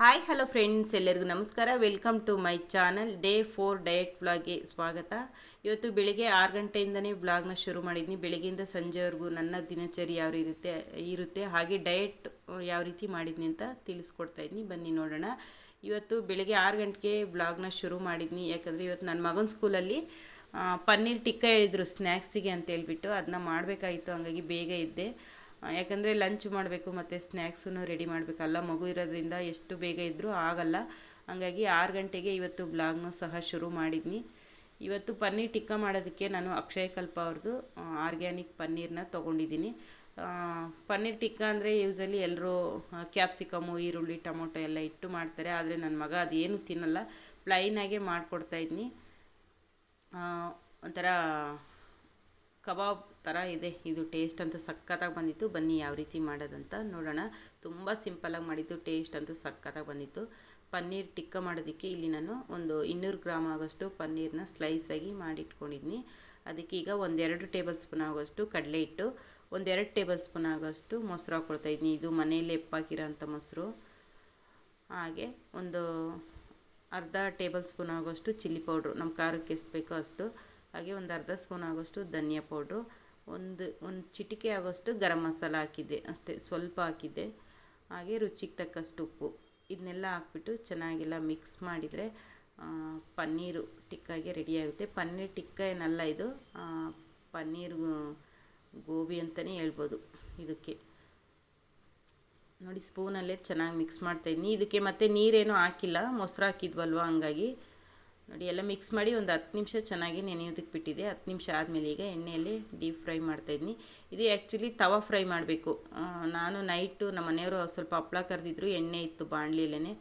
Hi hello friends ಎಲ್ಲರಿಗೂ ನಮಸ್ಕಾರ. Welcome to my channel day four diet ವ್ಲಾಗ್ಗೆ ಸ್ವಾಗತ. ಇವತ್ತು ಬೆಳಿಗ್ಗೆ ಆರು ಗಂಟೆಯಿಂದನೇ ವ್ಲಾಗ್ನ ಶುರು ಮಾಡಿದ್ನಿ. ಬೆಳಗ್ಗೆಯಿಂದ ಸಂಜೆವರೆಗೂ ನನ್ನ ದಿನಚರಿ ಯಾವ ಇರುತ್ತೆ ಇರುತ್ತೆ, ಹಾಗೆ ಡಯಟ್ ಯಾವ ರೀತಿ ಮಾಡಿದ್ನಿ ಅಂತ ತಿಳಿಸ್ಕೊಡ್ತಾ ಇದ್ದೀನಿ ಬನ್ನಿ ನೋಡೋಣ. ಇವತ್ತು ಬೆಳಿಗ್ಗೆ ಆರು ಗಂಟೆಗೆ ವ್ಲಾಗ್ನ ಶುರು ಮಾಡಿದ್ನಿ. ಯಾಕಂದರೆ ಇವತ್ತು ನನ್ನ ಮಗನ ಸ್ಕೂಲಲ್ಲಿ ಪನ್ನೀರ್ ಟಿಕ್ಕ ಹೇಳಿದರು ಸ್ನ್ಯಾಕ್ಸಿಗೆ ಅಂತ ಹೇಳ್ಬಿಟ್ಟು. ಅದನ್ನ ಮಾಡಬೇಕಾಗಿತ್ತು ಹಂಗಾಗಿ ಬೇಗ ಇದ್ದೆ ಯಾಕಂದರೆ ಲಂಚ್ ಮಾಡಬೇಕು ಮತ್ತು ಸ್ನ್ಯಾಕ್ಸೂ ರೆಡಿ ಮಾಡಬೇಕಲ್ಲ ಮಗು ಇರೋದ್ರಿಂದ ಎಷ್ಟು ಬೇಗ ಇದ್ದರೂ ಆಗಲ್ಲ. ಹಾಗಾಗಿ ಆರು ಗಂಟೆಗೆ ಇವತ್ತು ಬ್ಲಾಗ್ನೂ ಸಹ ಶುರು ಮಾಡಿದ್ನಿ. ಇವತ್ತು ಪನ್ನೀರ್ ಟಿಕ್ಕ ಮಾಡೋದಕ್ಕೆ ನಾನು ಅಕ್ಷಯಕಲ್ಪ ಅವ್ರದ್ದು ಆರ್ಗ್ಯಾನಿಕ್ ಪನ್ನೀರ್ನ ತೊಗೊಂಡಿದ್ದೀನಿ. ಪನ್ನೀರ್ ಟಿಕ್ಕ ಅಂದರೆ ಯೂಸಲಿ ಎಲ್ಲರೂ ಕ್ಯಾಪ್ಸಿಕಮು ಈರುಳ್ಳಿ, ಟೊಮೊಟೊ ಎಲ್ಲ ಇಟ್ಟು ಮಾಡ್ತಾರೆ. ಆದರೆ ನನ್ನ ಮಗ ಅದೇನು ತಿನ್ನಲ್ಲ. ಪ್ಲೈನಾಗೆ ಮಾಡಿಕೊಡ್ತಾಯಿದ್ನಿ ಒಂಥರ ಕಬಾಬ್ ಥರ ಇದೆ. ಇದು ಟೇಸ್ಟ್ ಅಂತೂ ಸಖತ್ತಾಗಿ ಬಂದಿತ್ತು. ಬನ್ನಿ ಯಾವ ರೀತಿ ಮಾಡೋದಂತ ನೋಡೋಣ. ತುಂಬ ಸಿಂಪಲಾಗಿ ಮಾಡಿದ್ದು, ಟೇಸ್ಟ್ ಅಂತೂ ಸಖತ್ತಾಗಿ ಬಂದಿತ್ತು. ಪನ್ನೀರ್ ಟಿಕ್ಕ ಮಾಡೋದಕ್ಕೆ ಇಲ್ಲಿ ನಾನು ಒಂದು ಇನ್ನೂರು ಗ್ರಾಮ್ ಆಗೋಷ್ಟು ಪನ್ನೀರ್ನ ಸ್ಲೈಸಾಗಿ ಮಾಡಿಟ್ಕೊಂಡಿದ್ದೀನಿ ಅದಕ್ಕೆ ಈಗ ಒಂದೆರಡು ಟೇಬಲ್ ಸ್ಪೂನ್ ಆಗೋಷ್ಟು ಕಡಲೆ ಹಿಟ್ಟು, ಒಂದೆರಡು ಟೇಬಲ್ ಸ್ಪೂನ್ ಆಗೋಷ್ಟು ಮೊಸರು ಹಾಕ್ಕೊಳ್ತಾ ಇದ್ನಿ. ಇದು ಮನೆಯಲ್ಲಿ ಎಪ್ಪಾಕಿರೋಂಥ ಮೊಸರು. ಹಾಗೆ ಒಂದು ಅರ್ಧ ಟೇಬಲ್ ಸ್ಪೂನ್ ಆಗೋಷ್ಟು ಚಿಲ್ಲಿ ಪೌಡ್ರು. ನಮ್ಮ ಖಾರಕ್ಕೆ ಎಷ್ಟು ಬೇಕೋ ಅಷ್ಟು. ಹಾಗೆ ಒಂದು ಅರ್ಧ ಸ್ಪೂನ್ ಆಗೋಷ್ಟು ಧನಿಯಾ ಪೌಡ್ರು. ಒಂದು ಒಂದು ಚಿಟಿಕೆ ಆಗೋಷ್ಟು ಗರಂ ಮಸಾಲ ಹಾಕಿದ್ದೆ, ಅಷ್ಟೇ ಸ್ವಲ್ಪ ಹಾಕಿದ್ದೆ. ಹಾಗೆ ರುಚಿಗೆ ತಕ್ಕಷ್ಟು ಉಪ್ಪು. ಇದನ್ನೆಲ್ಲ ಹಾಕ್ಬಿಟ್ಟು ಚೆನ್ನಾಗೆಲ್ಲ ಮಿಕ್ಸ್ ಮಾಡಿದರೆ ಪನ್ನೀರು ಟಿಕ್ಕಾಗೆ ರೆಡಿಯಾಗುತ್ತೆ ಪನ್ನೀರ್ ಟಿಕ್ಕ ಏನಲ್ಲ ಇದು ಪನ್ನೀರ್ ಗೋಬಿ ಅಂತಲೇ ಹೇಳ್ಬೋದು ಇದಕ್ಕೆ. ನೋಡಿ ಸ್ಪೂನಲ್ಲೇ ಚೆನ್ನಾಗಿ ಮಿಕ್ಸ್ ಮಾಡ್ತಾಯಿದ್ದೀನಿ ಇದಕ್ಕೆ ಮತ್ತೆ ನೀರೇನು ಹಾಕಿಲ್ಲ, ಮೊಸರು ಹಾಕಿದ್ವಲ್ವ ಹಂಗಾಗಿ. ನೋಡಿ, ಎಲ್ಲ ಮಿಕ್ಸ್ ಮಾಡಿ ಒಂದು ಹತ್ತು ನಿಮಿಷ ಚೆನ್ನಾಗಿ ನೆನೆಯೋದಕ್ಕೆ ಬಿಟ್ಟಿದೆ. ಹತ್ತು ನಿಮಿಷ ಆದಮೇಲೆ ಈಗ ಎಣ್ಣೆಯಲ್ಲಿ ಡೀಪ್ ಫ್ರೈ ಮಾಡ್ತಾಯಿದ್ನಿ ಇದು ಆ್ಯಕ್ಚುಲಿ ತವಾ ಫ್ರೈ ಮಾಡಬೇಕು. ನಾನು ನೈಟು ನಮ್ಮ ಮನೆಯವರು ಸ್ವಲ್ಪ ಹಪ್ಪಳ ಕರೆದಿದ್ರು, ಎಣ್ಣೆ ಇತ್ತು ಬಾಣಲಿಯಲ್ಲೇ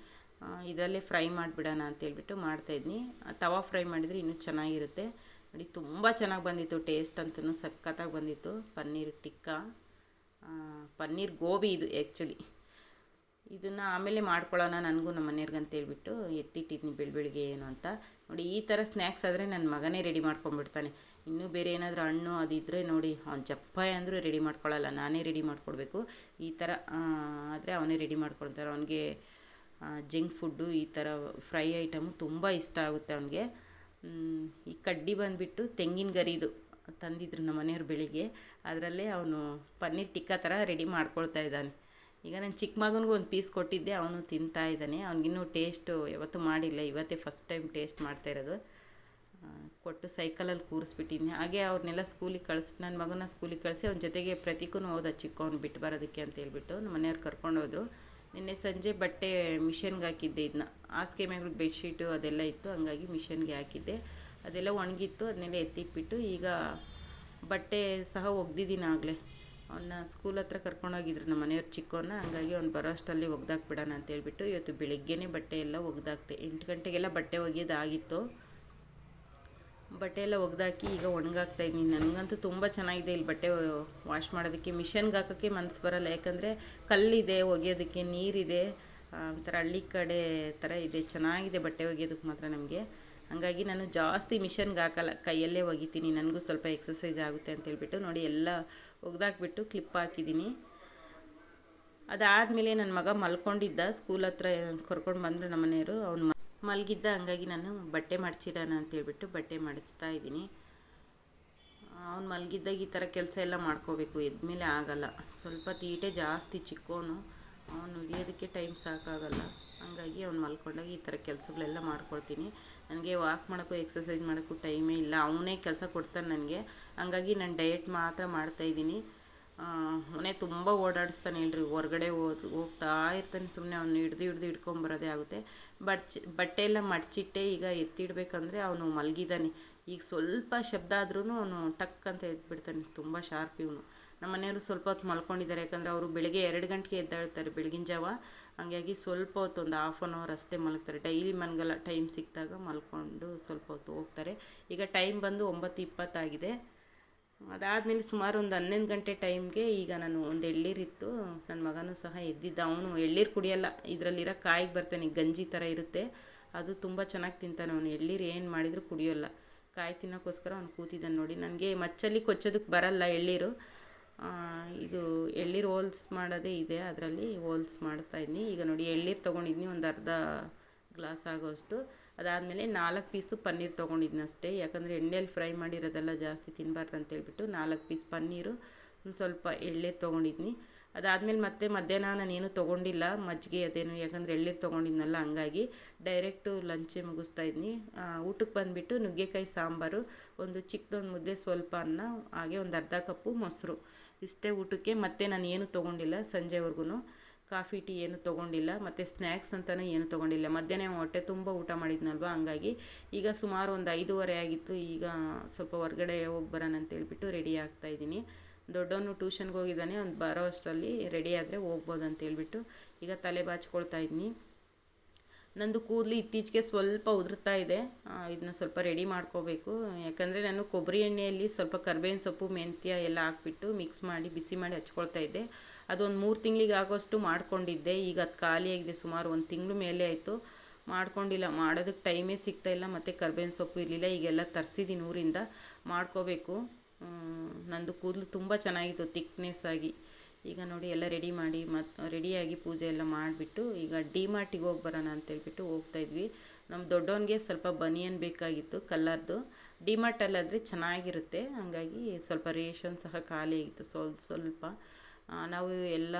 ಇದರಲ್ಲೇ ಫ್ರೈ ಮಾಡಿಬಿಡೋಣ ಅಂತೇಳ್ಬಿಟ್ಟು ಮಾಡ್ತಾಯಿದ್ನಿ ತವಾ ಫ್ರೈ ಮಾಡಿದರೆ ಇನ್ನೂ ಚೆನ್ನಾಗಿರುತ್ತೆ. ನೋಡಿ, ತುಂಬ ಚೆನ್ನಾಗಿ ಬಂದಿತ್ತು ಟೇಸ್ಟ್ ಅಂತೂ ಸಖತ್ತಾಗಿ ಬಂದಿತ್ತು. ಪನ್ನೀರ್ ಟಿಕ್ಕ. ಪನ್ನೀರ್ ಗೋಬಿ ಇದು ಆ್ಯಕ್ಚುಲಿ ಇದನ್ನು ಆಮೇಲೆ ಮಾಡ್ಕೊಳ್ಳೋಣ ನನಗೂ ನಮ್ಮ ಮನೆಯವ್ರಿಗೆ ಅಂತ ಹೇಳ್ಬಿಟ್ಟು ಎತ್ತಿಟ್ಟಿದ್ನಿ ಬೆಳಿಗ್ಗೆ ಏನು ಅಂತ. ನೋಡಿ, ಈ ಥರ ಸ್ನ್ಯಾಕ್ಸ್ ಆದರೆ ನನ್ನ ಮಗನೇ ರೆಡಿ ಮಾಡ್ಕೊಂಡ್ಬಿಡ್ತಾನೆ. ಇನ್ನೂ ಬೇರೆ ಏನಾದರೂ ಹಣ್ಣು ಅದಿದ್ದರೆ ನೋಡಿ, ಅವ್ನು ಚಪ್ಪಾಯ ಅಂದರೂ ರೆಡಿ ಮಾಡ್ಕೊಳ್ಳಲ್ಲ ನಾನೇ ರೆಡಿ ಮಾಡ್ಕೊಡ್ಬೇಕು. ಈ ಥರ ಆದರೆ ಅವನೇ ರೆಡಿ ಮಾಡ್ಕೊಳ್ತಾರೆ. ಅವನಿಗೆ ಜಂಕ್ ಫುಡ್ಡು ಈ ಥರ ಫ್ರೈ ಐಟಮು ತುಂಬ ಇಷ್ಟ ಆಗುತ್ತೆ ಅವನಿಗೆ. ಈ ಕಡ್ಡಿ ಬಂದುಬಿಟ್ಟು ತೆಂಗಿನ ಗರಿದು ತಂದಿದ್ರು ನಮ್ಮ ಮನೆಯವ್ರು ಬೆಳಿಗ್ಗೆ. ಅದರಲ್ಲೇ ಅವನು ಪನ್ನೀರ್ ಟಿಕ್ಕಾ ಥರ ರೆಡಿ ಮಾಡ್ಕೊಳ್ತಾ ಇದ್ದಾನೆ. ಈಗ ನಾನು ಚಿಕ್ಕ ಮಗನಿಗೂ ಒಂದು ಪೀಸ್ ಕೊಟ್ಟಿದ್ದೆ, ಅವನು ತಿಂತಾ ಇದ್ದಾನೆ. ಅವ್ನಿಗಿನ್ನೂ ಟೇಸ್ಟು ಯಾವತ್ತೂ ಮಾಡಿಲ್ಲ. ಇವತ್ತೇ ಫಸ್ಟ್ ಟೈಮ್ ಟೇಸ್ಟ್ ಮಾಡ್ತಾ ಇರೋದು. ಕೊಟ್ಟು ಸೈಕಲಲ್ಲಿ ಕೂರಿಸ್ಬಿಟ್ಟಿದ್ದೆ ಹಾಗೆ ಅವ್ರನ್ನೆಲ್ಲ ಸ್ಕೂಲಿಗೆ ಕಳಿಸ್ ನನ್ನ ಮಗನ ಸ್ಕೂಲಿಗೆ ಕಳಿಸಿ ಅವನ ಜೊತೆಗೆ ಪ್ರತಿಕೂ ಹೋದ ಚಿಕ್ಕವನು ಬಿಟ್ಟು ಬರೋದಕ್ಕೆ ಅಂತ ಹೇಳ್ಬಿಟ್ಟು ನಮ್ಮ ಮನೆಯವ್ರು ಕರ್ಕೊಂಡು ಹೋದರು. ನಿನ್ನೆ ಸಂಜೆ ಬಟ್ಟೆ ಮಿಷನ್ಗೆ ಹಾಕಿದ್ದೆ ಇದನ್ನ ಹಾಸಿಗೆ ಮೇಲೆ ಬೆಡ್ಶೀಟು ಅದೆಲ್ಲ ಇತ್ತು, ಹಂಗಾಗಿ ಮಿಷನ್ಗೆ ಹಾಕಿದ್ದೆ. ಅದೆಲ್ಲ ಒಣಗಿತ್ತು ಅದನ್ನೆಲ್ಲ ಎತ್ತಿಟ್ಬಿಟ್ಟು ಈಗ ಬಟ್ಟೆ ಸಹ ಒಗ್ದಿದ್ದೀನಿ ಆಗಲೇ. ಅವನ್ನ ಸ್ಕೂಲ್ ಹತ್ರ ಕರ್ಕೊಂಡೋಗಿದ್ರು ನಮ್ಮ ಮನೆಯವ್ರು ಚಿಕ್ಕವನ್ನ ಹಂಗಾಗಿ ಅವ್ನು ಬರೋ ಅಷ್ಟರಲ್ಲಿ ಒಗ್ದಾಕ್ಬಿಡೋಣ ಅಂತ ಹೇಳ್ಬಿಟ್ಟು ಇವತ್ತು ಬೆಳಗ್ಗೆನೇ ಬಟ್ಟೆ ಎಲ್ಲ ಒಗ್ದಾಕ್ತೆ. ಎಂಟು ಗಂಟೆಗೆಲ್ಲ ಬಟ್ಟೆ ಒಗೆಯೋದಾಗಿತ್ತು ಬಟ್ಟೆ ಎಲ್ಲ ಒಗ್ದಾಕಿ ಈಗ ಒಣಗಾಕ್ತಾ ಇದ್ದೀನಿ. ನನಗಂತೂ ತುಂಬ ಚೆನ್ನಾಗಿದೆ ಇಲ್ಲಿ ಬಟ್ಟೆ ವಾಶ್ ಮಾಡೋದಕ್ಕೆ. ಮಿಷನ್ಗೆ ಹಾಕೋಕ್ಕೆ ಮನಸ್ಸು ಬರಲ್ಲ. ಯಾಕಂದರೆ ಕಲ್ಲಿದೆ, ಒಗೆಯೋದಕ್ಕೆ ನೀರಿದೆ. ಒಂಥರ ಹಳ್ಳಿ ಕಡೆ ಥರ ಇದೆ, ಚೆನ್ನಾಗಿದೆ ಬಟ್ಟೆ ಒಗೆಯೋದಕ್ಕೆ ಮಾತ್ರ ನಮಗೆ. ಹಾಗಾಗಿ ನಾನು ಜಾಸ್ತಿ ಮಿಷನ್ಗೆ ಹಾಕಲ್ಲ, ಕೈಯಲ್ಲೇ ಒಗಿತೀನಿ, ನನಗೂ ಸ್ವಲ್ಪ ಎಕ್ಸಸೈಸ್ ಆಗುತ್ತೆ ಅಂತ ಹೇಳ್ಬಿಟ್ಟು ನೋಡಿ ಎಲ್ಲ ಒಗೆದಾಕ್ಬಿಟ್ಟು ಕ್ಲಿಪ್ ಹಾಕಿದ್ದೀನಿ. ಅದಾದಮೇಲೆ ನನ್ನ ಮಗ ಮಲ್ಕೊಂಡಿದ್ದ ಸ್ಕೂಲ್ ಹತ್ರ ಕರ್ಕೊಂಡು ಬಂದರು ನಮ್ಮ ಮನೆಯವರು, ಅವ್ನು ಮಲಗಿದ್ದ, ಹಂಗಾಗಿ ನಾನು ಬಟ್ಟೆ ಮಡ್ಚಿಡೋಣ ಅಂತೇಳ್ಬಿಟ್ಟು ಬಟ್ಟೆ ಮಡಚ್ತಾ ಇದ್ದೀನಿ. ಅವ್ನು ಮಲಗಿದ್ದಾಗ ಈ ಥರ ಕೆಲಸ ಎಲ್ಲ ಮಾಡ್ಕೋಬೇಕು, ಎದ್ಮೇಲೆ ಆಗಲ್ಲ. ಸ್ವಲ್ಪ ತೀಟೆ ಜಾಸ್ತಿ ಚಿಕ್ಕವನು ಅವನು ಹಿಡಿಯೋದಕ್ಕೆ ಟೈಮ್ ಸಾಕಾಗಲ್ಲ. ಹಂಗಾಗಿ ಅವ್ನು ಮಲ್ಕೊಂಡಾಗ ಈ ಥರ ಕೆಲಸಗಳೆಲ್ಲ ಮಾಡ್ಕೊಳ್ತೀನಿ. ನನಗೆ ವಾಕ್ ಮಾಡೋಕ್ಕೂ ಎಕ್ಸಸೈಸ್ ಮಾಡೋಕ್ಕೂ ಟೈಮೇ ಇಲ್ಲ. ಅವನೇ ಕೆಲಸ ಕೊಡ್ತಾನೆ ನನಗೆ. ಹಂಗಾಗಿ ನಾನು ಡಯಟ್ ಮಾತ್ರ ಮಾಡ್ತಾಯಿದ್ದೀನಿ ಅವನೇ ತುಂಬ ಓಡಾಡಿಸ್ತಾನೆ ಇಲ್ರಿ. ಹೊರಗಡೆ ಹೋದ್, ಹೋಗ್ತಾ ಇರ್ತಾನೆ ಸುಮ್ಮನೆ ಅವನು ಹಿಡ್ದು ಹಿಡ್ದು ಹಿಡ್ಕೊಂಬರೋದೇ ಆಗುತ್ತೆ. ಬಟ್ ಬಟ್ಟೆ ಎಲ್ಲ ಮಡಚಿಟ್ಟೆ ಈಗ ಎತ್ತಿಡ್ಬೇಕಂದ್ರೆ ಅವನು ಮಲಗಿದ್ದಾನೆ ಈಗ ಸ್ವಲ್ಪ ಶಬ್ದ ಆದ್ರೂ ಅವನು ಟಕ್ ಅಂತ ಎದ್ಬಿಡ್ತಾನೆ ತುಂಬ ಶಾರ್ಪ್ ಇವನು. ನಮ್ಮ ಮನೆಯವರು ಸ್ವಲ್ಪ ಹೊತ್ತು ಮಲ್ಕೊಂಡಿದ್ದಾರೆ. ಯಾಕಂದರೆ ಅವರು ಬೆಳಗ್ಗೆ ಎರಡು ಗಂಟೆಗೆ ಎದ್ದಾಳ್ತಾರೆ, ಬೆಳಗಿನ ಜಾವ. ಹಂಗಾಗಿ ಸ್ವಲ್ಪ ಹೊತ್ತು ಒಂದು ಹಾಫ್ ಆನ್ ಅವರ್ ಅಷ್ಟೇ ಮಲಗ್ತಾರೆ. ಡೈಲಿ ಮನ್ಗಲ್ಲ ಟೈಮ್ ಸಿಕ್ಕಿದಾಗ ಮಲ್ಕೊಂಡು ಸ್ವಲ್ಪ ಹೊತ್ತು ಹೋಗ್ತಾರೆ. ಈಗ ಟೈಮ್ ಬಂದು ಒಂಬತ್ತು ಇಪ್ಪತ್ತಾಗಿದೆ. ಅದಾದಮೇಲೆ ಸುಮಾರು ಒಂದು ಹನ್ನೊಂದು ಗಂಟೆ ಟೈಮ್ಗೆ ಈಗ ನಾನು ಒಂದು ಎಳ್ಳೀರಿತ್ತು ನನ್ನ ಮಗನೂ ಸಹ ಎದ್ದಿದ್ದ. ಅವನು ಎಳ್ಳೀರು ಕುಡಿಯಲ್ಲ. ಇದರಲ್ಲಿರೋ ಕಾಯಿಗೆ ಬರ್ತಾನೆ, ಗಂಜಿ ಥರ ಇರುತ್ತೆ. ಅದು ತುಂಬ ಚೆನ್ನಾಗಿ ತಿಂತಾನೆ. ಅವನು ಎಳ್ಳೀರು ಏನು ಮಾಡಿದರೂ ಕುಡಿಯೋಲ್ಲ. ಕಾಯಿ ತಿನ್ನೋಕ್ಕೋಸ್ಕರ ಅವ್ನು ಕೂತಿದ್ದಾನೆ ನೋಡಿ. ನನಗೆ ಮಚ್ಚಲ್ಲಿ ಕೊಚ್ಚೋದಕ್ಕೆ ಬರಲ್ಲ ಎಳ್ಳೀರು ಇದು ಎಳ್ನೀರು ಹೋಲ್ಸ್ ಮಾಡೋದೇ ಇದೆ, ಅದರಲ್ಲಿ ಹೋಲ್ಸ್ ಮಾಡ್ತಾಯಿದ್ನಿ ಈಗ ನೋಡಿ, ಎಳ್ನೀರು ತೊಗೊಂಡಿದ್ದೀನಿ ಒಂದು ಅರ್ಧ ಗ್ಲಾಸ್ ಆಗೋಷ್ಟು. ಅದಾದಮೇಲೆ ನಾಲ್ಕು ಪೀಸು ಪನ್ನೀರ್ ತೊಗೊಂಡಿದ್ದೀನಿ ಅಷ್ಟೇ. ಯಾಕಂದರೆ ಎಣ್ಣೆಲಿ ಫ್ರೈ ಮಾಡಿರೋದೆಲ್ಲ ಜಾಸ್ತಿ ತಿನ್ನಬಾರ್ದು ಅಂತೇಳ್ಬಿಟ್ಟು ನಾಲ್ಕು ಪೀಸ್ ಪನ್ನೀರು, ಒಂದು ಸ್ವಲ್ಪ ಎಳ್ನೀರು ತೊಗೊಂಡಿದ್ದೀನಿ ಅದಾದಮೇಲೆ ಮತ್ತೆ ಮಧ್ಯಾಹ್ನ ನಾನೇನು ತೊಗೊಂಡಿಲ್ಲ, ಮಜ್ಜಿಗೆ ಅದೇನು, ಯಾಕಂದರೆ ಎಳ್ನೀರು ತೊಗೊಂಡಿದ್ನಲ್ಲ, ಹಂಗಾಗಿ ಡೈರೆಕ್ಟು ಲಂಚೇ ಮುಗಿಸ್ತಾ ಇದ್ದೀನಿ ಊಟಕ್ಕೆ ಬಂದುಬಿಟ್ಟು ನುಗ್ಗೆಕಾಯಿ ಸಾಂಬಾರು, ಒಂದು ಚಿಕ್ಕದೊಂದು ಮುದ್ದೆ ಸ್ವಲ್ಪ ಅನ್ನ, ಹಾಗೆ ಒಂದು ಅರ್ಧ ಕಪ್ಪು ಮೊಸರು. ಇಷ್ಟೇ ಊಟಕ್ಕೆ ಮತ್ತೆ ನಾನು ಏನು ತೊಗೊಂಡಿಲ್ಲ ಸಂಜೆವರೆಗೂ ಕಾಫಿ, ಟೀ ಏನು ತೊಗೊಂಡಿಲ್ಲ, ಮತ್ತು ಸ್ನ್ಯಾಕ್ಸ್ ಅಂತಲೂ ಏನು ತೊಗೊಂಡಿಲ್ಲ. ಮಧ್ಯಾಹ್ನ ಹೊಟ್ಟೆ ತುಂಬ ಊಟ ಮಾಡಿದ್ನಲ್ವ, ಹಂಗಾಗಿ ಈಗ ಸುಮಾರು ಒಂದು ಐದೂವರೆ ಆಗಿತ್ತು. ಈಗ ಸ್ವಲ್ಪ ಹೊರಗಡೆ ಹೋಗಿ ಬರೋಣ ಅಂತೇಳ್ಬಿಟ್ಟು ರೆಡಿ ಆಗ್ತಾಯಿದ್ದೀನಿ ದೊಡ್ಡವನು ಟ್ಯೂಷನ್ಗೆ ಹೋಗಿದ್ದಾನೆ ಒಂದು ಬರೋ ಅಷ್ಟರಲ್ಲಿ ರೆಡಿ ಆದರೆ ಹೋಗ್ಬೋದು ಅಂತೇಳ್ಬಿಟ್ಟು ಈಗ ತಲೆ ಬಾಚ್ಕೊಳ್ತಾ ಇದ್ದೀನಿ ನಂದು ಕೂದಲು ಇತ್ತೀಚೆಗೆ ಸ್ವಲ್ಪ ಉದುರ್ತಾ ಇದೆ. ಇದನ್ನ ಸ್ವಲ್ಪ ರೆಡಿ ಮಾಡ್ಕೋಬೇಕು. ಯಾಕಂದರೆ ನಾನು ಕೊಬ್ಬರಿ ಎಣ್ಣೆಯಲ್ಲಿ ಸ್ವಲ್ಪ ಕರ್ಬೇವಿನ ಸೊಪ್ಪು, ಮೆಂತ್ಯ ಎಲ್ಲ ಹಾಕ್ಬಿಟ್ಟು ಮಿಕ್ಸ್ ಮಾಡಿ, ಬಿಸಿ ಮಾಡಿ ಹಚ್ಕೊಳ್ತಾ ಇದ್ದೆ. ಅದೊಂದು ಮೂರು ತಿಂಗಳಿಗೆ ಆಗೋಷ್ಟು ಮಾಡ್ಕೊಂಡಿದ್ದೆ. ಈಗ ಅದು ಖಾಲಿಯಾಗಿದೆ ಸುಮಾರು ಒಂದು ತಿಂಗಳು ಮೇಲೆ ಆಯಿತು. ಮಾಡ್ಕೊಂಡಿಲ್ಲ. ಮಾಡೋದಕ್ಕೆ ಟೈಮೇ ಸಿಗ್ತಾ ಇಲ್ಲ. ಮತ್ತು ಕರ್ಬೇವಿನ ಸೊಪ್ಪು ಇರಲಿಲ್ಲ. ಈಗೆಲ್ಲ ತರಿಸಿದ್ದೀನಿ ಊರಿಂದ. ಮಾಡ್ಕೋಬೇಕು. ನಂದು ಕೂದಲು ತುಂಬ ಚೆನ್ನಾಗಿತ್ತು. ತಿಕ್ನೆಸ್ ಆಗಿ. ಈಗ ನೋಡಿ ಎಲ್ಲ ರೆಡಿ ಮಾಡಿ ಮತ್ತು ರೆಡಿಯಾಗಿ ಪೂಜೆ ಎಲ್ಲ ಮಾಡಿಬಿಟ್ಟು ಈಗ ಡಿ ಮಾರ್ಟಿಗೆ ಹೋಗಿ ಬರೋಣ ಅಂತೇಳ್ಬಿಟ್ಟು ಹೋಗ್ತಾಯಿದ್ವಿ ನಮ್ಮ ದೊಡ್ಡವನಿಗೆ ಸ್ವಲ್ಪ ಬನಿಯನ್ ಬೇಕಾಗಿತ್ತು ಕಲ್ಲರ್ದು. ಡಿ ಮಾರ್ಟಲ್ಲಾದರೆ ಚೆನ್ನಾಗಿರುತ್ತೆ. ಹಾಗಾಗಿ ಸ್ವಲ್ಪ ರೇಷನ್ ಸಹ ಖಾಲಿ ಆಗಿತ್ತು ಸ್ವಲ್ಪ. ಸ್ವಲ್ಪ ನಾವು ಎಲ್ಲ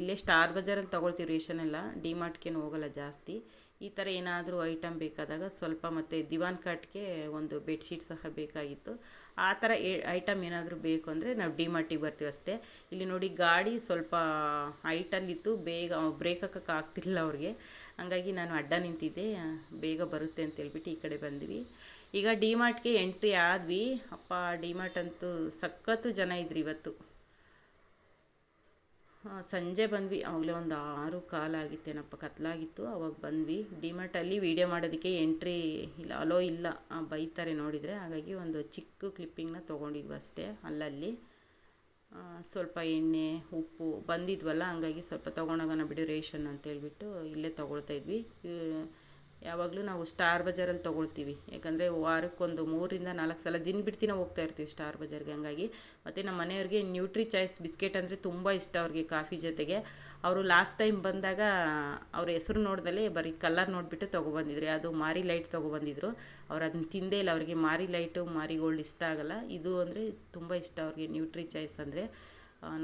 ಇಲ್ಲೇ ಸ್ಟಾರ್ ಬಜಾರಲ್ಲಿ ತೊಗೊಳ್ತೀವಿ ರೇಷನ್ ಎಲ್ಲ. ಡಿ ಮಾರ್ಟ್ಗೇನು ಹೋಗಲ್ಲ ಜಾಸ್ತಿ. ಈ ಥರ ಏನಾದರೂ ಐಟಮ್ ಬೇಕಾದಾಗ ಸ್ವಲ್ಪ ಮತ್ತು ದಿವಾನ್ ಕಾಟ್ಗೆ ಒಂದು ಬೆಡ್ಶೀಟ್ ಸಹ ಬೇಕಾಗಿತ್ತು. ಆ ಥರ ಐಟಮ್ ಏನಾದರೂ ಬೇಕು ಅಂದರೆ ನಾವು ಡಿ ಮಾರ್ಟಿಗೆ ಬರ್ತೀವಿ ಅಷ್ಟೇ. ಇಲ್ಲಿ ನೋಡಿ ಗಾಡಿ ಸ್ವಲ್ಪ ಹೈಟಲ್ಲಿತ್ತು, ಬೇಗ ಬ್ರೇಕ್ ಹಾಕಕ್ಕೆ ಆಗ್ತಿಲ್ಲ ಅವ್ರಿಗೆ. ಹಂಗಾಗಿ ನಾನು ಅಡ್ಡ ನಿಂತಿದ್ದೆ. ಬೇಗ ಬರುತ್ತೆ ಅಂತ ಹೇಳ್ಬಿಟ್ಟು ಈ ಕಡೆ ಬಂದ್ವಿ. ಈಗ ಡಿ ಮಾರ್ಟ್ಗೆ ಎಂಟ್ರಿ ಆದ್ವಿ. ಅಪ್ಪ, ಡಿ ಮಾರ್ಟ್ ಅಂತೂ ಸಖತ್ತು ಜನ ಇದ್ರು ಇವತ್ತು. ಸಂಜೆ ಬಂದ್ವಿ. ಆವಾಗಲೇ ಒಂದು ಆರು ಕಾಲಾಗಿತ್ತೇನಪ್ಪ ಕತ್ಲಾಗಿತ್ತು. ಅವಾಗ ಬಂದ್ವಿ. ಡಿಮಾರ್ಟಲ್ಲಿ ವೀಡಿಯೋ ಮಾಡೋದಕ್ಕೆ ಎಂಟ್ರಿ ಇಲ್ಲ, ಅಲೋ ಇಲ್ಲ ಬೈತಾರೆ ನೋಡಿದರೆ. ಹಾಗಾಗಿ ಒಂದು ಚಿಕ್ಕ ಕ್ಲಿಪ್ಪಿಂಗ್ನ ತೊಗೊಂಡಿದ್ವಿ ಅಷ್ಟೇ, ಅಲ್ಲಲ್ಲಿ. ಸ್ವಲ್ಪ ಎಣ್ಣೆ, ಉಪ್ಪು ಬಂದಿದ್ವಲ್ಲ, ಹಂಗಾಗಿ ಸ್ವಲ್ಪ ತೊಗೊಂಡೋಗೋಣ ಬಿಡು ರೇಷನ್ ಅಂತೇಳ್ಬಿಟ್ಟು ಇಲ್ಲೇ ತೊಗೊಳ್ತಾ ಇದ್ವಿ. ಇವ್- ಯಾವಾಗಲೂ ನಾವು ಸ್ಟಾರ್ ಬಜಾರಲ್ಲಿ ತೊಗೊಳ್ತೀವಿ. ಯಾಕಂದರೆ ವಾರಕ್ಕೊಂದು ಮೂರಿಂದ ನಾಲ್ಕು ಸಲ ದಿನ ಬಿಡ್ತಿನ ಹೋಗ್ತಾ ಇರ್ತೀವಿ ಸ್ಟಾರ್ ಬಜಾರ್ಗೆ ಹಂಗಾಗಿ ಮತ್ತು ನಮ್ಮ ಮನೆಯವ್ರಿಗೆ ನ್ಯೂಟ್ರಿ ಚಾಯ್ಸ್ ಬಿಸ್ಕೆಟ್ ಅಂದರೆ ತುಂಬ ಇಷ್ಟ ಅವ್ರಿಗೆ ಕಾಫಿ ಜೊತೆಗೆ. ಅವರು ಲಾಸ್ಟ್ ಟೈಮ್ ಬಂದಾಗ ಅವ್ರ ಹೆಸರು ನೋಡ್ದಲೇ ಬರೀ ಕಲರ್ ನೋಡಿಬಿಟ್ಟು ತೊಗೊಬಂದಿದ್ರು. ಅದು ಮಾರಿ ಲೈಟ್ ತೊಗೊಬಂದಿದ್ರು. ಅವ್ರು ಅದನ್ನ ತಿಂದೇ ಇಲ್ಲ. ಅವ್ರಿಗೆ ಮಾರಿ ಲೈಟು ಮಾರಿ ಗೋಲ್ಡ್ ಇಷ್ಟ ಆಗಲ್ಲ. ಇದು ಅಂದರೆ ತುಂಬ ಇಷ್ಟ ಅವ್ರಿಗೆ ನ್ಯೂಟ್ರಿ ಚಾಯ್ಸ್ ಅಂದರೆ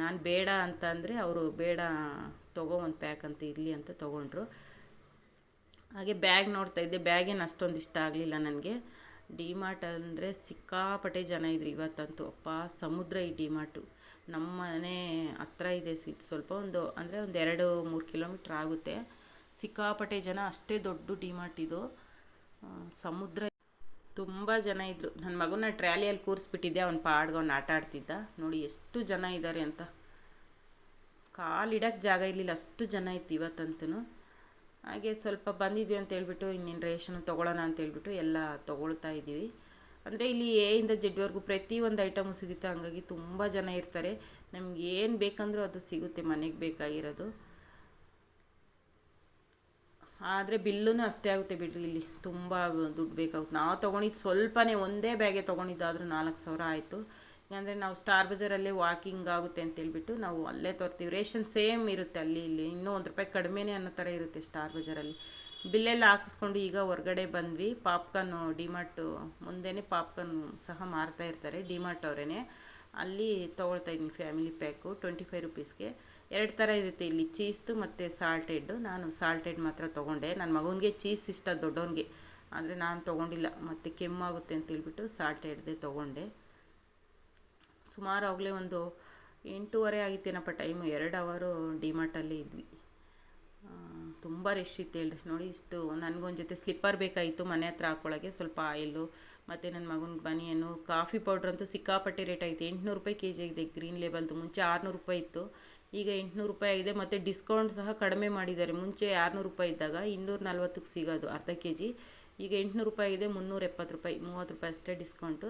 ನಾನು ಬೇಡ ಅಂತ ಅಂದರೆ ಅವರು ಬೇಡ ತಗೋ ಒಂದು ಪ್ಯಾಕ್ ಅಂತ ಇರಲಿ ಅಂತ ತೊಗೊಂಡ್ರು. ಹಾಗೆ ಬ್ಯಾಗ್ ನೋಡ್ತಾ ಇದ್ದೆ. ಬ್ಯಾಗೇನು ಅಷ್ಟೊಂದು ಇಷ್ಟ ಆಗಲಿಲ್ಲ ನನಗೆ. ಡಿಮಾರ್ಟ್ ಅಂದರೆ ಸಿಕ್ಕಾಪಟ್ಟೆ ಜನ ಇದ್ರು ಇವತ್ತಂತೂ. ಅಪ್ಪ, ಸಮುದ್ರ ಈ ಡಿಮಾರ್ಟು. ನಮ್ಮ ಮನೆ ಹತ್ರ ಇದೆ. ಸ್ವಲ್ಪ ಒಂದು, ಅಂದರೆ ಒಂದು ಎರಡು, ಮೂರು ಕಿಲೋಮೀಟ್ರ್ ಆಗುತ್ತೆ. ಸಿಕ್ಕಾಪಟ್ಟೆ ಜನ, ಅಷ್ಟೇ ದೊಡ್ಡ ಡಿಮಾರ್ಟ್ ಇದು. ಸಮುದ್ರ ತುಂಬ ಜನ ಇದ್ದರು ನನ್ನ ಮಗನ ಟ್ರ್ಯಾಲಿಯಲ್ಲಿ ಕೂರಿಸ್ಬಿಟ್ಟಿದ್ದೆ. ಅವ್ನು ಪಾಡ್ಗೆ ಅವ್ನು ಆಟ ಆಡ್ತಿದ್ದ. ನೋಡಿ ಎಷ್ಟು ಜನ ಇದ್ದಾರೆ ಅಂತ. ಕಾಲಿಡಕ್ಕೆ ಜಾಗ ಇರಲಿಲ್ಲ. ಅಷ್ಟು ಜನ ಇತ್ತು ಇವತ್ತಂತೂ ಹಾಗೆ ಸ್ವಲ್ಪ ಬಂದಿದ್ವಿ ಅಂತ ಹೇಳ್ಬಿಟ್ಟು ಇನ್ನೇನು ರೇಷನ್ ತೊಗೊಳ್ಳೋಣ ಅಂತ ಹೇಳ್ಬಿಟ್ಟು ಎಲ್ಲ ತೊಗೊಳ್ತಾ ಇದ್ದೀವಿ. ಅಂದರೆ ಇಲ್ಲಿ ಎ ಇಂದ ಜೆಡ್ವರೆಗೂ ಪ್ರತಿ ಒಂದು ಐಟಮು ಸಿಗುತ್ತೆ. ಹಂಗಾಗಿ ತುಂಬ ಜನ ಇರ್ತಾರೆ. ನಮ್ಗೆ ಏನು ಬೇಕಂದರೂ ಅದು ಸಿಗುತ್ತೆ ಮನೆಗೆ ಬೇಕಾಗಿರೋದು. ಆದರೆ ಬಿಲ್ಲೂ ಅಷ್ಟೇ ಆಗುತ್ತೆ ಬಿಡ್ರಿ ಇಲ್ಲಿ. ತುಂಬ ದುಡ್ಡು ಬೇಕಾಗುತ್ತೆ. ನಾವು ತೊಗೊಂಡಿದ್ದು ಸ್ವಲ್ಪನೇ ಒಂದೇ ಬ್ಯಾಗೆ ತೊಗೊಂಡಿದ್ದಾದರೂ ನಾಲ್ಕು ಸಾವಿರ ಆಯಿತು. ಅಂದರೆ ನಾವು ಸ್ಟಾರ್ ಬಜಾರಲ್ಲೇ ವಾಕಿಂಗ್ ಆಗುತ್ತೆ ಅಂತೇಳ್ಬಿಟ್ಟು ನಾವು ಅಲ್ಲೇ ತೋರ್ತೀವಿ. ರೇಷನ್ ಸೇಮ್ ಇರುತ್ತೆ ಅಲ್ಲಿ, ಇಲ್ಲಿ. ಇನ್ನೂ ಒಂದು ರೂಪಾಯಿ ಕಡಿಮೆನೇ ಅನ್ನೋ ಥರ ಇರುತ್ತೆ ಸ್ಟಾರ್ ಬಜಾರಲ್ಲಿ ಬಿಲ್ಲೆಲ್ಲ ಹಾಕಿಸ್ಕೊಂಡು ಈಗ ಹೊರಗಡೆ ಬಂದ್ವಿ. ಪಾಪ್ಕಾರ್ನು ಡಿಮಾರ್ಟು ಮುಂದೆನೇ ಪಾಪ್ಕಾರ್ನ್ ಸಹ ಮಾರ್ತಾ ಇರ್ತಾರೆ ಡಿಮಾರ್ಟ್ ಅವರೇ ಅಲ್ಲಿ ತೊಗೊಳ್ತಾ ಇದ್ದೀನಿ ಫ್ಯಾಮಿಲಿ ಪ್ಯಾಕು ಟ್ವೆಂಟಿ ಫೈವ್ ರುಪೀಸ್ಗೆ ಎರಡು ಥರ ಇರುತ್ತೆ ಇಲ್ಲಿ ಚೀಸ್ದು ಮತ್ತು ಸಾಲ್ಟೆಡ್ಡು ನಾನು ಸಾಲ್ಟೆಡ್ ಮಾತ್ರ ತೊಗೊಂಡೆ. ನನ್ನ ಮಗನಿಗೆ ಚೀಸ್ ಇಷ್ಟ ದೊಡ್ಡವನಿಗೆ ಆದರೆ ನಾನು ತೊಗೊಂಡಿಲ್ಲ. ಮತ್ತು ಕೆಮ್ಮಾಗುತ್ತೆ ಅಂತೇಳ್ಬಿಟ್ಟು ಸಾಲ್ಟೆಡ್ದೇ ತೊಗೊಂಡೆ. ಸುಮಾರು ಆಗಲೇ ಒಂದು ಎಂಟೂವರೆ ಆಗಿತ್ತೇನಪ್ಪ ಟೈಮು, ಎರಡು ಅವರು ಡಿಮಾರ್ಟಲ್ಲಿ ಇದ್ವಿ. ತುಂಬ ರಶ್ ಇತ್ತು ಹೇಳ್ರಿ. ನೋಡಿ ಇಷ್ಟು ನನಗೊಂದು ಜೊತೆ ಸ್ಲಿಪ್ಪರ್ ಬೇಕಾಯಿತು ಮನೆ ಹತ್ರ ಹಾಕ್ಕೊಳಗೆ ಸ್ವಲ್ಪ ಆಯಿಲು, ಮತ್ತು ನನ್ನ ಮಗನ ಬನಿಯನ್ನು ಕಾಫಿ ಪೌಡ್ರ್ ಅಂತೂ ಸಿಕ್ಕಾಪಟ್ಟೆ ರೇಟ್ ಆಯಿತು. ಎಂಟುನೂರು ರೂಪಾಯಿ ಕೆ ಜಿ ಆಗಿದೆ ಗ್ರೀನ್ ಲೇಬಲ್ದು. ಮುಂಚೆ ಆರುನೂರು ರೂಪಾಯಿ ಇತ್ತು. ಈಗ ಎಂಟುನೂರು ರೂಪಾಯಿ ಆಗಿದೆ, ಮತ್ತು ಡಿಸ್ಕೌಂಟ್ ಸಹ ಕಡಿಮೆ ಮಾಡಿದ್ದಾರೆ. ಮುಂಚೆ ಆರುನೂರು ರೂಪಾಯಿ ಇದ್ದಾಗ ಇನ್ನೂರ ನಲ್ವತ್ತಕ್ಕೆ ಸಿಗೋದು ಅರ್ಧ ಕೆ ಜಿ ಈಗ ಎಂಟುನೂರು ರೂಪಾಯಿ ಇದೆ ಮುನ್ನೂರ ಎಪ್ಪತ್ತು ರೂಪಾಯಿ, ಮೂವತ್ತು ರೂಪಾಯಿ ಅಷ್ಟೇ ಡಿಸ್ಕೌಂಟು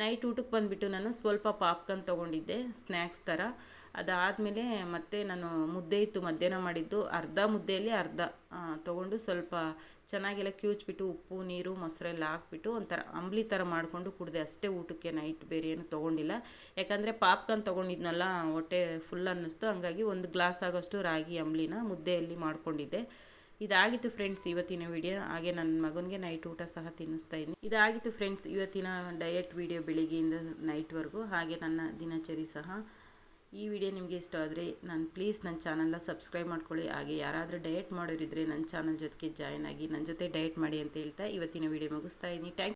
ನೈಟ್ ಊಟಕ್ಕೆ ಬಂದುಬಿಟ್ಟು ನಾನು ಸ್ವಲ್ಪ ಪಾಪ್ಕಾರ್ನ್ ತೊಗೊಂಡಿದ್ದೆ ಸ್ನ್ಯಾಕ್ಸ್ ಥರ ಅದಾದಮೇಲೆ ಮತ್ತೆ ನಾನು ಮುದ್ದೆ ಇತ್ತು, ಮಧ್ಯಾಹ್ನ ಮಾಡಿದ್ದು. ಅರ್ಧ ಮುದ್ದೆಯಲ್ಲಿ ಅರ್ಧ ತೊಗೊಂಡು ಸ್ವಲ್ಪ ಚೆನ್ನಾಗೆಲ್ಲ ಕ್ಯೂಚ್ಬಿಟ್ಟು ಉಪ್ಪು, ನೀರು ಮೊಸರೆಲ್ಲ ಹಾಕ್ಬಿಟ್ಟು ಒಂಥರ ಅಂಬ್ಲಿ ಥರ ಮಾಡಿಕೊಂಡು ಕುಡಿದೆ. ಅಷ್ಟೇ ಊಟಕ್ಕೆ ನೈಟ್ ಬೇರೆ ಏನು ತೊಗೊಂಡಿಲ್ಲ. ಯಾಕಂದರೆ ಪಾಪ್ಕಾರ್ನ್ ತೊಗೊಂಡಿದ್ನಲ್ಲ, ಹೊಟ್ಟೆ ಫುಲ್ ಅನ್ನಿಸ್ತು. ಹಂಗಾಗಿ ಒಂದು ಗ್ಲಾಸ್ ಆಗೋಷ್ಟು ರಾಗಿ ಅಂಬ್ಲಿನ ಮುದ್ದೆಯಲ್ಲಿ ಮಾಡ್ಕೊಂಡಿದ್ದೆ. ಇದಾಗಿತ್ತು ಫ್ರೆಂಡ್ಸ್ ಇವತ್ತಿನ ವಿಡಿಯೋ. ಹಾಗೆ ನನ್ನ ಮಗನಿಗೆ ನೈಟ್ ಊಟ ಸಹ ತಿನ್ನಿಸ್ತಾ ಇದ್ದೀನಿ. ಇದಾಗಿತ್ತು ಫ್ರೆಂಡ್ಸ್ ಇವತ್ತಿನ ಡಯಟ್ ವಿಡಿಯೋ ಬೆಳಿಗ್ಗೆಯಿಂದ ನೈಟ್ವರೆಗೂ ಹಾಗೆ ನನ್ನ ದಿನಚರಿ ಸಹ. ಈ ವಿಡಿಯೋ ನಿಮಗೆ ಇಷ್ಟ ಆದರೆ ನಾನು ಪ್ಲೀಸ್ ನನ್ನ ಚಾನಲ್ನ ಸಬ್ಸ್ಕ್ರೈಬ್ ಮಾಡ್ಕೊಳ್ಳಿ. ಹಾಗೆ ಯಾರಾದರೂ ಡಯಟ್ ಮಾಡೋರಿದ್ದರೆ ನನ್ನ ಚಾನಲ್ ಜೊತೆಗೆ ಜಾಯ್ನ್ ಆಗಿ ನನ್ನ ಜೊತೆ ಡಯಟ್ ಮಾಡಿ ಅಂತ ಹೇಳ್ತಾ ಇವತ್ತಿನ ವಿಡಿಯೋ ಮುಗಿಸ್ತಾ ಇದ್ದೀನಿ. ಥ್ಯಾಂಕ್